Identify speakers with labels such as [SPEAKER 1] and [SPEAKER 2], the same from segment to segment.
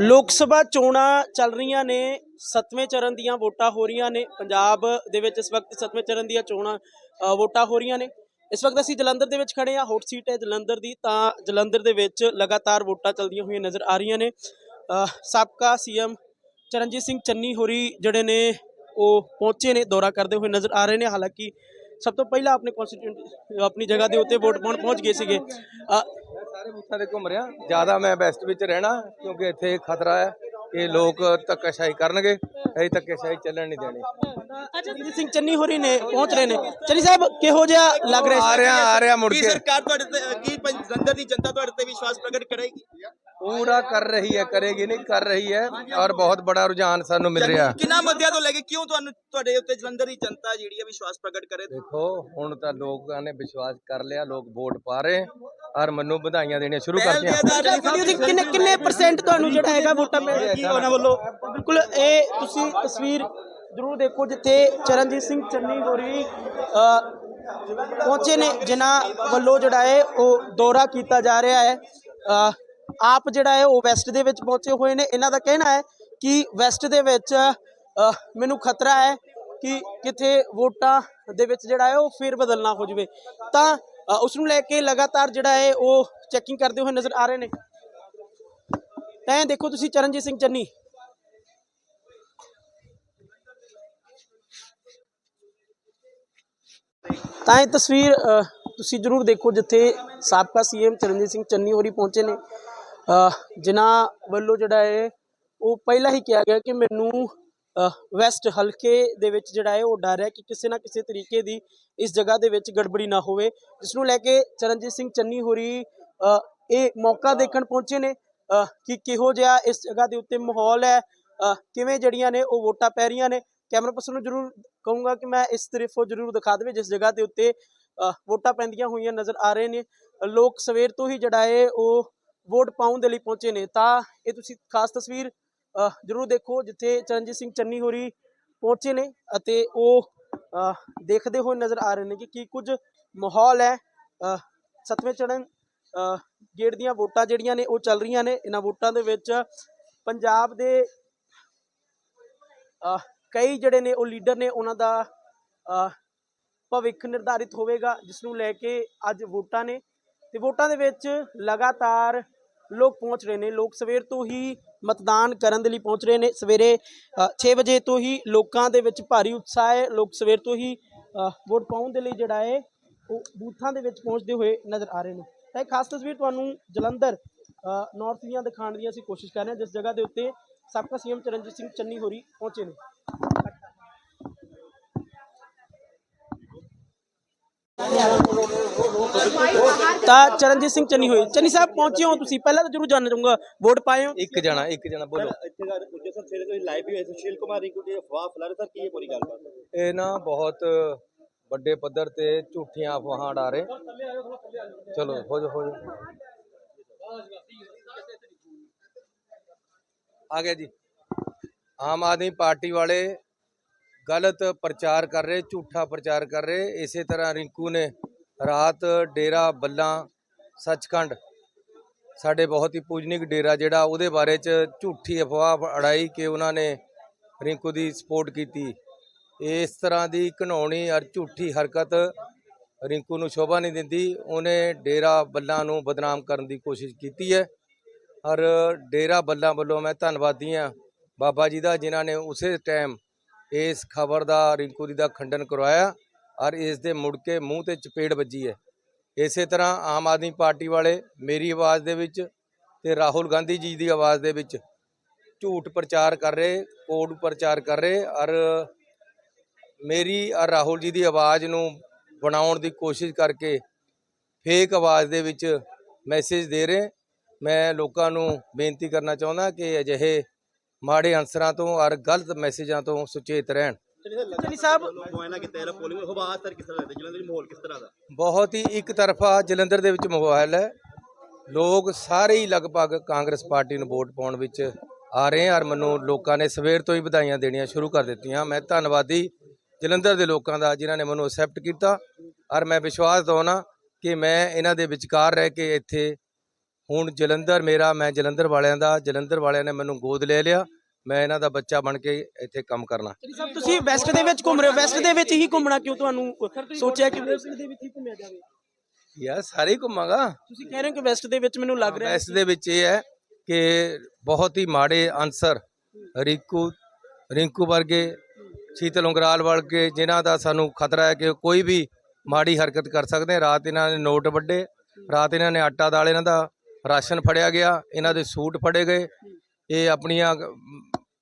[SPEAKER 1] ਲੋਕ ਸਭਾ ਚੋਣਾਂ ਚੱਲ ਰਹੀਆਂ ਨੇ ਸੱਤਵੇਂ ਚਰਨ ਦੀਆਂ ਵੋਟਾਂ ਹੋ ਰਹੀਆਂ ਨੇ ਪੰਜਾਬ ਦੇ ਵਿੱਚ ਇਸ ਵਕਤ ਸੱਤਵੇਂ ਚਰਨ ਦੀਆਂ ਚੋਣਾਂ ਵੋਟਾਂ ਹੋ ਰਹੀਆਂ ਨੇ। ਇਸ ਵਕਤ ਅਸੀਂ ਜਲੰਧਰ ਦੇ ਵਿੱਚ ਖੜੇ ਆ ਹੌਟ ਸੀਟ ਹੈ ਜਲੰਧਰ ਦੀ ਤਾਂ ਜਲੰਧਰ ਦੇ ਵਿੱਚ ਲਗਾਤਾਰ ਵੋਟਾਂ ਚੱਲਦੀਆਂ ਹੋਈਆਂ ਨਜ਼ਰ ਆ ਰਹੀਆਂ ਨੇ। ਅ, ਸਾਬਕਾ ਸੀਐਮ ਚਰਨਜੀਤ ਸਿੰਘ ਚੰਨੀ ਹੋਰੀ ਜਿਹੜੇ ਨੇ ਉਹ ਪਹੁੰਚੇ ਨੇ ਦੌਰਾ ਕਰਦੇ ਹੋਏ ਨਜ਼ਰ ਆ ਰਹੇ ਨੇ। ਹਾਲਾਂਕਿ ਸਭ ਤੋਂ ਪਹਿਲਾਂ ਆਪਣੇ ਕਨਸਟੀਟਿਊਂਟ ਆਪਣੀ ਜਗ੍ਹਾ ਦੇ ਉੱਤੇ ਵੋਟ ਪਾਉਣ ਪਹੁੰਚ ਗਏ ਸੀਗੇ।
[SPEAKER 2] ਸਾਰੇ ਬੂਥਾਂ ਤੇ ਘੁੰਮ ਰਿਹਾ। ਜ਼ਿਆਦਾ ਮੈਂ ਵੈਸਟ ਵਿੱਚ ਰਹਿਣਾ ਕਿਉਂਕਿ ਇੱਥੇ ਖਤਰਾ ਹੈ ਕਿ ਲੋਕ ਧੱਕਾਸ਼ਾਹੀ ਕਰਨਗੇ ਅਸੀਂ ਧੱਕਾਸ਼ਾਹੀ ਚੱਲਣ ਨਹੀਂ ਦੇਣੀ।
[SPEAKER 1] ਚਰਨਜੀਤ ਸਿੰਘ ਚੰਨੀ ਹੋਰੀ ਨੇ ਪਹੁੰਚ ਰਹੇ ਨੇ। ਚੰਨੀ ਸਾਹਿਬ ਕਿਹੋ ਜਿਹਾ ਲੱਗ ਰਿਹਾ
[SPEAKER 2] ਆ ਰਿਹਾ ਆ ਰਿਹਾ ਮੁੜ
[SPEAKER 3] ਕੀ
[SPEAKER 2] ਕੇ।
[SPEAKER 3] ਸਰਕਾਰ ਤੁਹਾਡੇ ਤੇ ਕੀ ਪੰਜ- ਜਲੰਧਰ ਦੀ ਜਨਤਾ ਤੁਹਾਡੇ ਤੇ ਵਿਸ਼ਵਾਸ ਪ੍ਰਗਟ ਕਰੇਗੀ?
[SPEAKER 2] ਪੂਰਾ ਕਰ ਰਹੀ ਹੈ ਕਰੇਗੀ ਨਹੀਂ ਕਰ ਰਹੀ ਹੈ ਔਰ ਬਹੁਤ ਬੜਾ ਰੁਝਾਨ ਸਾਨੂੰ ਮਿਲ ਰਿਹਾ।
[SPEAKER 3] ਕਿੰਨਾ ਮੁੱਦਿਆਂ ਤੋਂ ਲੈ ਕੇ ਕਿਉਂ ਤੁਹਾਨੂੰ ਤੁਹਾਡੇ ਉੱਤੇ ਜਲੰਧਰ ਦੀ ਜਨਤਾ ਜਿਹੜੀ ਹੈ ਵਿਸ਼ਵਾਸ ਪ੍ਰਗਟ ਕਰੇ?
[SPEAKER 2] ਦੇਖੋ ਹੁਣ ਤਾਂ ਲੋਕਾਂ ਨੇ ਵਿਸ਼ਵਾਸ ਕਰ ਲਿਆ ਲੋਕ ਵੋਟ ਪਾ ਰਹੇ ਔਰ ਮੈਨੂੰ ਵਧਾਈਆਂ ਦੇਣੀਆਂ ਸ਼ੁਰੂ ਕਰਤੀਆਂ।
[SPEAKER 1] ਕਿੰਨੇ ਕਿੰਨੇ ਪਰਸੈਂਟ ਤੁਹਾਨੂੰ ਜਿਹੜਾ ਹੈਗਾ ਵੋਟਾਂ ਮਿਲ ਕੀ ਉਹਨਾਂ ਵੱਲੋਂ? ਬਿਲਕੁਲ ਇਹ ਤੁਸੀਂ ਤਸਵੀਰ ਜ਼ਰੂਰ ਦੇਖੋ ਜਿੱਥੇ ਚਰਨਜੀਤ ਸਿੰਘ ਚੰਨੀ ਹੋਰੀ ਅ, ਪਹੁੰਚੇ ਨੇ ਜਿਨ੍ਹਾਂ ਵੱਲੋਂ ਜਿਹੜਾ ਹੈ ਉਹ ਦੌਰਾ ਕੀਤਾ ਜਾ ਰਿਹਾ ਹੈ। ਆਪ ਜਿਹੜਾ ਹੈ ਉਹ ਵੈਸਟ ਦੇ ਵਿੱਚ ਪਹੁੰਚੇ ਹੋਏ ਨੇ। ਇਹਨਾਂ ਦਾ ਕਹਿਣਾ ਹੈ ਕਿ ਵੈਸਟ ਦੇ ਵਿੱਚ ਮੈਨੂੰ ਖਤਰਾ ਹੈ ਕਿ ਕਿਥੇ ਵੋਟਾਂ ਦੇ ਵਿੱਚ ਜਿਹੜਾ ਹੈ ਉਹ ਫੇਰ ਬਦਲਣਾ ਹੋ ਜਾਵੇ। ਤਾਂ ਅ, ਉਸ ਨੂੰ ਲੈ ਕੇ ਲਗਾਤਾਰ ਜਿਹੜਾ ਹੈ ਉਹ ਚੈਕਿੰਗ ਕਰਦੇ ਹੋਏ ਨਜ਼ਰ ਆ ਰਹੇ ਨੇ। ਐਂ ਦੇਖੋ ਤੁਸੀਂ ਚਰਨਜੀਤ ਸਿੰਘ ਚੰਨੀ। ਤਾਂ ਇਹ ਤਸਵੀਰ ਅ, ਤੁਸੀਂ ਜਰੂਰ ਦੇਖੋ ਜਿੱਥੇ ਸਾਬਕਾ ਸੀਐਮ ਚਰਨਜੀਤ ਸਿੰਘ ਚੰਨੀ ਹੋਰੀ ਪਹੁੰਚੇ ਨੇ। ਜਿਨ੍ਹਾਂ ਵੱਲੋਂ ਜਿਹੜਾ ਹੈ, ਉਹ ਪਹਿਲਾਂ ਹੀ ਕਿਹਾ ਗਿਆ ਕਿ ਮੈਨੂੰ ਵੈਸਟ ਹਲਕੇ ਦੇ ਵਿੱਚ ਜਿਹੜਾ ਹੈ, ਉਹ ਡਰ ਹੈ ਕਿ ਕਿਸੇ ਨਾ ਕਿਸੇ ਤਰੀਕੇ ਦੀ ਇਸ ਜਗ੍ਹਾ ਦੇ ਵਿੱਚ ਗੜਬੜੀ ਨਾ ਹੋਵੇ। ਜਿਸ ਨੂੰ ਲੈ ਕੇ ਚਰਨਜੀਤ ਸਿੰਘ ਚੰਨੀ ਹੋਰੀ ਇਹ ਮੌਕਾ ਦੇਖਣ ਪਹੁੰਚੇ ਨੇ ਕਿ ਕਿਹੋ ਜਿਹਾ ਇਸ ਜਗ੍ਹਾ ਦੇ ਉੱਤੇ ਮਾਹੌਲ ਹੈ ਕਿਵੇਂ ਜਿਹੜੀਆਂ ਨੇ ਉਹ ਵੋਟਾਂ ਪੈ ਰਹੀਆਂ ਨੇ। ਕੈਮਰਾ ਪਰਸਨ ਨੂੰ ਜਰੂਰ ਕਹੂੰਗਾ ਕਿ ਮੈਂ ਇਸ ਤਰਫੋਂ ਜਰੂਰ ਦਿਖਾ ਦੇਵੇ, ਜਿਸ ਜਗ੍ਹਾ ਦੇ ਉੱਤੇ ਵੋਟਾਂ ਪੈਂਦੀਆਂ ਹੋਈਆਂ ਨਜ਼ਰ ਆ ਰਹੇ ਨੇ। ਲੋਕ ਸਵੇਰ ਤੋਂ ਹੀ ਜਿਹੜਾ ਹੈ, ਉਹ ਵੋਟ ਪਾਉਣ ਦੇ ਲਈ ਪਹੁੰਚੇ ਨੇ ਤਾਂ ਇਹ ਤੁਸੀਂ ਖਾਸ ਤਸਵੀਰ ਜਰੂਰ ਦੇਖੋ ਜਿੱਥੇ ਚਰਨਜੀਤ ਸਿੰਘ ਚੰਨੀ ਹੋਰੀ ਪਹੁੰਚੇ ਨੇ ਅਤੇ ਉਹ ਦੇਖਦੇ ਹੋਏ ਨਜ਼ਰ ਆ ਰਹੇ ਨੇ ਕਿ ਕੀ ਕੁਝ ਮਾਹੌਲ ਹੈ ਅ, ਸੱਤਵੇਂ ਚੜਨ ਅ, ਗੇੜ ਦੀਆਂ ਵੋਟਾਂ ਜਿਹੜੀਆਂ ਨੇ ਉਹ ਚੱਲ ਰਹੀਆਂ ਨੇ। ਇਹਨਾਂ ਵੋਟਾਂ ਦੇ ਵਿੱਚ ਪੰਜਾਬ ਦੇ ਕਈ ਜਿਹੜੇ ਨੇ ਉਹ ਲੀਡਰ ਨੇ ਉਹਨਾਂ ਦਾ ਭਵਿੱਖ ਨਿਰਧਾਰਿਤ ਹੋਵੇਗਾ ਜਿਸ ਨੂੰ ਲੈ ਕੇ ਅੱਜ ਵੋਟਾਂ ਨੇ। ਤੇ ਵੋਟਾਂ ਦੇ ਵਿੱਚ ਲਗਾਤਾਰ ਲੋਕ ਪਹੁੰਚ ਰਹੇ ਨੇ। ਲੋਕ ਸਵੇਰ ਤੋਂ ਹੀ ਮਤਦਾਨ ਕਰਨ ਦੇ ਲਈ ਪਹੁੰਚ ਰਹੇ ਨੇ। ਸਵੇਰੇ 6 ਵਜੇ ਤੋਂ ਹੀ ਲੋਕਾਂ ਦੇ ਵਿੱਚ ਭਾਰੀ ਉਤਸ਼ਾਹ ਹੈ। ਲੋਕ ਸਵੇਰ ਤੋਂ ਹੀ ਵੋਟ ਪਾਉਣ ਦੇ ਲਈ ਜਿਹੜਾ ਹੈ, ਉਹ ਬੂਥਾਂ ਦੇ ਵਿੱਚ ਪਹੁੰਚਦੇ ਹੋਏ ਨਜ਼ਰ ਆ ਰਹੇ ਨੇ। ਤਾਂ ਇਹ ਖਾਸ ਤਸਵੀਰ ਤੁਹਾਨੂੰ ਜਲੰਧਰ ਨਾਰਥ ਦੀਆਂ ਦਿਖਾਉਣ ਦੀ ਅਸੀਂ ਕੋਸ਼ਿਸ਼ ਕਰ ਰਹੇ ਹਾਂ। ਜਿਸ ਜਗ੍ਹਾ ਦੇ ਉੱਤੇ ਸਾਬਕਾ ਸੀਐਮ ਚਰਨਜੀਤ ਸਿੰਘ ਚੰਨੀ ਹੋਰੀ ਪਹੁੰਚੇ ਨੇ। ਤਾਂ ਚਰਨਜੀਤ ਸਿੰਘ ਚੰਨੀ ਹੋਈ। ਚੰਨੀ ਸਾਹਿਬ ਪਹੁੰਚੇ ਹੋ ਤੁਸੀਂ। ਪਹਿਲਾਂ ਤਾਂ ਜਰੂਰ ਜਾਣਨਾ ਚਾਹੂੰਗਾ। ਵੋਟ ਪਾਏ ਹੋ?
[SPEAKER 2] ਇੱਕ ਜਣਾ ਇੱਕ ਜਣਾ ਬੋਲੋ।
[SPEAKER 3] ਇੱਥੇ ਦਾ ਪੁੱਜੇ ਸਰ ਸਵੇਰੇ ਕੋਈ ਲਾਈਵ ਵੀ ਹੋਇਆ ਸੁਸ਼ੀਲ ਕੁਮਾਰ ਰਿੰਕੂ ਦੀ ਅਫਵਾਹ ਫੈਲਾ ਰਹੇ ਸਰ ਕੀ ਇਹ ਪੂਰੀ ਗੱਲਬਾਤ?
[SPEAKER 2] ਇਹ ਨਾ ਬਹੁਤ ਵੱਡੇ ਪੱਧਰ ਤੇ ਝੂਠੀਆਂ ਅਫਵਾਹਾਂ ਉਡਾ ਰਹੇ। ਚਲੋ ਹੋ ਜਾ ਹੋ ਜਾ ਆ ਗਿਆ ਜੀ। ਆਮ ਆਦਮੀ ਪਾਰਟੀ ਵਾਲੇ ਗਲਤ ਪ੍ਰਚਾਰ ਕਰ ਰਹੇ, ਝੂਠਾ ਪ੍ਰਚਾਰ ਕਰ ਰਹੇ। ਇਸੇ ਤਰ੍ਹਾਂ ਰਿੰਕੂ ਨੇ ਰਾਤ ਡੇਰਾ ਬੱਲਾਂ, ਸੱਚਖੰਡ, ਸਾਡੇ ਬਹੁਤ ਹੀ ਪੂਜਨਿਕ ਡੇਰਾ ਜਿਹੜਾ, ਉਹਦੇ ਬਾਰੇ ਚ ਝੂਠੀ ਅਫਵਾਹ ਅੜਾਈ ਕਿ ਉਹਨਾਂ ਨੇ ਰਿੰਕੂ ਦੀ ਸਪੋਰਟ ਕੀਤੀ। ਇਸ ਤਰ੍ਹਾਂ ਦੀ ਘਿਨਾਉਣੀ ਔਰ ਝੂਠੀ ਹਰਕਤ ਰਿੰਕੂ ਨੂੰ ਸ਼ੋਭਾ ਨਹੀਂ ਦਿੰਦੀ। ਉਹਨੇ ਡੇਰਾ ਬੱਲਾਂ ਨੂੰ ਬਦਨਾਮ ਕਰਨ ਦੀ ਕੋਸ਼ਿਸ਼ ਕੀਤੀ ਹੈ। ਔਰ ਡੇਰਾ ਬੱਲਾਂ ਵੱਲੋਂ ਮੈਂ ਧੰਨਵਾਦੀ ਹਾਂ ਬਾਬਾ ਜੀ ਦਾ, ਜਿਨ੍ਹਾਂ ਨੇ ਉਸੇ ਟਾਈਮ ਇਸ ਖਬਰ ਦਾ ਰਿੰਕੂ ਦੀ ਦਾ ਖੰਡਨ ਕਰਵਾਇਆ ਔਰ ਇਸ ਦੇ ਮੁੜ ਕੇ ਮੂੰਹ ਤੇ ਚਪੇੜ ਵੱਜੀ ਹੈ। ਇਸੇ ਤਰ੍ਹਾਂ ਆਮ ਆਦਮੀ ਪਾਰਟੀ ਵਾਲੇ ਮੇਰੀ ਆਵਾਜ਼ ਦੇ ਵਿੱਚ ਤੇ ਰਾਹੁਲ ਗਾਂਧੀ ਜੀ ਦੀ ਆਵਾਜ਼ ਦੇ ਵਿੱਚ ਝੂਠ ਪ੍ਰਚਾਰ ਕਰ ਰਹੇ, ਕੋਡ ਪ੍ਰਚਾਰ ਕਰ ਰਹੇ ਔਰ ਮੇਰੀ ਔਰ ਰਾਹੁਲ ਜੀ ਦੀ ਆਵਾਜ਼ ਨੂੰ ਬਣਾਉਣ ਦੀ ਕੋਸ਼ਿਸ਼ ਕਰਕੇ ਫੇਕ ਆਵਾਜ਼ ਦੇ ਵਿੱਚ ਮੈਸੇਜ ਦੇ ਰਹੇ। ਮੈਂ ਲੋਕਾਂ ਨੂੰ ਬੇਨਤੀ ਕਰਨਾ ਚਾਹੁੰਦਾ ਕਿ ਅਜਿਹੇ ਮਾੜੇ ਅਨਸਰਾਂ ਤੋਂ ਔਰ ਗਲਤ ਮੈਸੇਜਾਂ ਤੋਂ ਸੁਚੇਤ ਰਹਿਣ।
[SPEAKER 1] ਚੰਨੀ ਸਾਹਿਬ
[SPEAKER 3] ਮੁਆਇਨਾ ਕੀਤਾ ਇਹਦਾ ਪੋਲਿੰਗ ਹਵਾ ਸਰ ਕਿਸ ਤਰ੍ਹਾਂ ਲੱਗਦਾ ਜਲੰਧਰ ਦੀ ਮਾਹੌਲ ਕਿਸ ਤਰ੍ਹਾਂ ਦਾ
[SPEAKER 2] ਬਹੁਤ ਹੀ ਇੱਕ ਤਰਫਾ ਜਲੰਧਰ ਦੇ ਵਿੱਚ ਮੋਬਾਈਲ ਹੈ। ਲੋਕ ਸਾਰੇ ਹੀ ਲਗਭਗ ਕਾਂਗਰਸ ਪਾਰਟੀ ਨੂੰ ਵੋਟ ਪਾਉਣ ਵਿੱਚ ਆ ਰਹੇ ਹਨ ਔਰ ਮੈਨੂੰ ਲੋਕਾਂ ਨੇ ਸਵੇਰ ਤੋਂ ਹੀ ਵਧਾਈਆਂ ਦੇਣੀਆਂ ਸ਼ੁਰੂ ਕਰ ਦਿੱਤੀਆਂ। ਮੈਂ ਧੰਨਵਾਦੀ ਜਲੰਧਰ ਦੇ ਲੋਕਾਂ ਦਾ ਜਿਨ੍ਹਾਂ ਨੇ ਮੈਨੂੰ ਅਸੈਪਟ ਕੀਤਾ ਔਰ ਮੈਂ ਵਿਸ਼ਵਾਸ ਦਵਾਉਣਾ ਕਿ ਮੈਂ ਇਹਨਾਂ ਦੇ ਵਿਚਕਾਰ ਰਹਿ ਕੇ ਇੱਥੇ ਹੁਣ ਜਲੰਧਰ ਮੇਰਾ ਮੈਂ ਜਲੰਧਰ ਵਾਲਿਆਂ ਦਾ ਜਲੰਧਰ ਵਾਲਿਆਂ ਨੇ ਮੈਨੂੰ ਗੋਦ ਲੈ ਲਿਆ ਮੈਂ ਇਹਨਾਂ ਦਾ ਬੱਚਾ ਬਣ ਕੇ ਇੱਥੇ ਕੰਮ ਕਰਨਾ।
[SPEAKER 1] ਸਾਹਿਬ ਤੁਸੀਂ ਵੈਸਟ ਦੇ ਵਿੱਚ ਘੁੰਮ ਰਹੇ ਹੋ ਵੈਸਟ ਦੇ ਵਿੱਚ ਹੀ ਘੁੰਮਣਾ ਕਿਉਂ ਤੁਹਾਨੂੰ ਸੋਚਿਆ ਕਿ ਵੈਸਟ ਦੇ ਵਿੱਚ ਹੀ ਘੁੰਮਿਆ ਜਾਵੇ?
[SPEAKER 2] ਯਾਰ ਸਾਰੇ ਘੁੰਮਾਂਗਾ।
[SPEAKER 1] ਤੁਸੀਂ ਕਹਿ ਰਹੇ ਹੋ ਕਿ ਵੈਸਟ ਦੇ ਵਿੱਚ ਮੈਨੂੰ ਲੱਗ ਰਿਹਾ
[SPEAKER 2] ਇਸ ਦੇ ਵਿੱਚ ਇਹ ਹੈ ਕਿ ਬਹੁਤ ਹੀ ਮਾੜੇ ਅਨਸਰ ਰਿੰਕੂ ਰਿੰਕੂ ਵਰਗੇ ਸ਼ੀਤਲ ਉਂਗਰਾਲ ਵਰਗੇ ਜਿਨ੍ਹਾਂ ਦਾ ਸਾਨੂੰ ਖਤਰਾ ਹੈ ਕਿ ਕੋਈ ਵੀ ਮਾੜੀ ਹਰਕਤ ਕਰ ਸਕਦੇ। ਰਾਤ ਇਹਨਾਂ ਨੇ ਨੋਟ ਵੱਡੇ ਰਾਤ ਇਹਨਾਂ ਨੇ ਆਟਾ ਦਾਲ ਇਹਨਾਂ ਦਾ ਰਾਸ਼ਨ ਫੜਿਆ ਗਿਆ ਇਹਨਾਂ ਦੇ ਸੂਟ ਫੜੇ ਗਏ। ਇਹ ਆਪਣੀਆਂ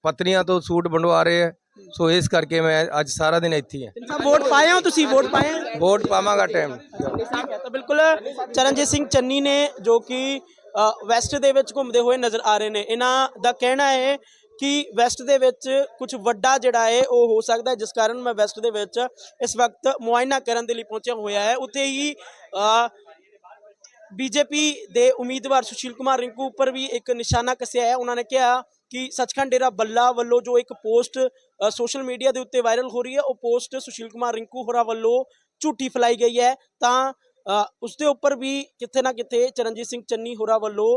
[SPEAKER 2] ਪਤਨੀਆਂ ਤੋਂ ਸੂਟ ਬਣਵਾ ਰਹੇ ਹੈ। ਸੋ ਇਸ ਕਰਕੇ ਮੈਂ ਅੱਜ ਸਾਰਾ ਦਿਨ ਇੱਥੇ ਹੀ
[SPEAKER 1] ਸਾਹਿਬ ਵੋਟ ਪਾਏ ਹੋ ਤੁਸੀਂ? ਵੋਟ ਪਾਏ ਹੋ?
[SPEAKER 2] ਵੋਟ ਪਾਵਾਂਗਾ ਟਾਈਮ
[SPEAKER 1] ਤਾਂ ਬਿਲਕੁਲ ਚਰਨਜੀਤ ਸਿੰਘ ਚੰਨੀ ਨੇ ਜੋ ਕਿ ਵੈਸਟ ਦੇ ਵਿੱਚ ਘੁੰਮਦੇ ਹੋਏ ਨਜ਼ਰ ਆ ਰਹੇ ਨੇ। ਇਹਨਾਂ ਦਾ ਕਹਿਣਾ ਹੈ ਕਿ ਵੈਸਟ ਦੇ ਵਿੱਚ ਕੁਝ ਵੱਡਾ ਜਿਹੜਾ ਹੈ ਉਹ ਹੋ ਸਕਦਾ ਜਿਸ ਕਾਰਨ ਮੈਂ ਵੈਸਟ ਦੇ ਵਿੱਚ ਇਸ ਵਕਤ ਮੁਆਇਨਾ ਕਰਨ ਦੇ ਲਈ ਪਹੁੰਚਿਆ ਹੋਇਆ ਹੈ। ਉੱਥੇ ਹੀ ਬੀਜੇਪੀ ਦੇ ਉਮੀਦਵਾਰ ਸੁਸ਼ੀਲ ਕੁਮਾਰ ਰਿੰਕੂ ਉੱਪਰ ਵੀ ਇੱਕ ਨਿਸ਼ਾਨਾ ਕੱਸਿਆ ਹੈ। ਉਹਨਾਂ ਨੇ ਕਿਹਾ ਕਿ ਸੱਚਖੰਡ ਡੇਰਾ ਬੱਲਾ ਵੱਲੋਂ ਜੋ ਇੱਕ ਪੋਸਟ ਸੋਸ਼ਲ ਮੀਡੀਆ ਦੇ ਉੱਤੇ ਵਾਇਰਲ ਹੋ ਰਹੀ ਹੈ ਉਹ ਪੋਸਟ ਸੁਸ਼ੀਲ ਕੁਮਾਰ ਰਿੰਕੂ ਹੋਰਾਂ ਵੱਲੋਂ ਝੂਠੀ ਫੈਲਾਈ ਗਈ ਹੈ। ਤਾਂ ਅ, ਉਸ ਦੇ ਉੱਪਰ ਵੀ ਕਿਤੇ ਨਾ ਕਿਤੇ ਚਰਨਜੀਤ ਸਿੰਘ ਚੰਨੀ ਹੋਰਾਂ ਵੱਲੋਂ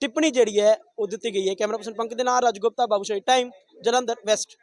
[SPEAKER 1] ਟਿੱਪਣੀ ਜਿਹੜੀ ਹੈ ਉਹ ਦਿੱਤੀ ਗਈ ਹੈ। ਕੈਮਰਾ ਪਰਸਨ ਪੰਕ ਦੇ ਨਾਲ ਰਾਜਗੁਪਤਾ ਬਾਬੂਸ਼ਾਹੀ ਟਾਈਮ ਜਲੰਧਰ ਵੈਸਟ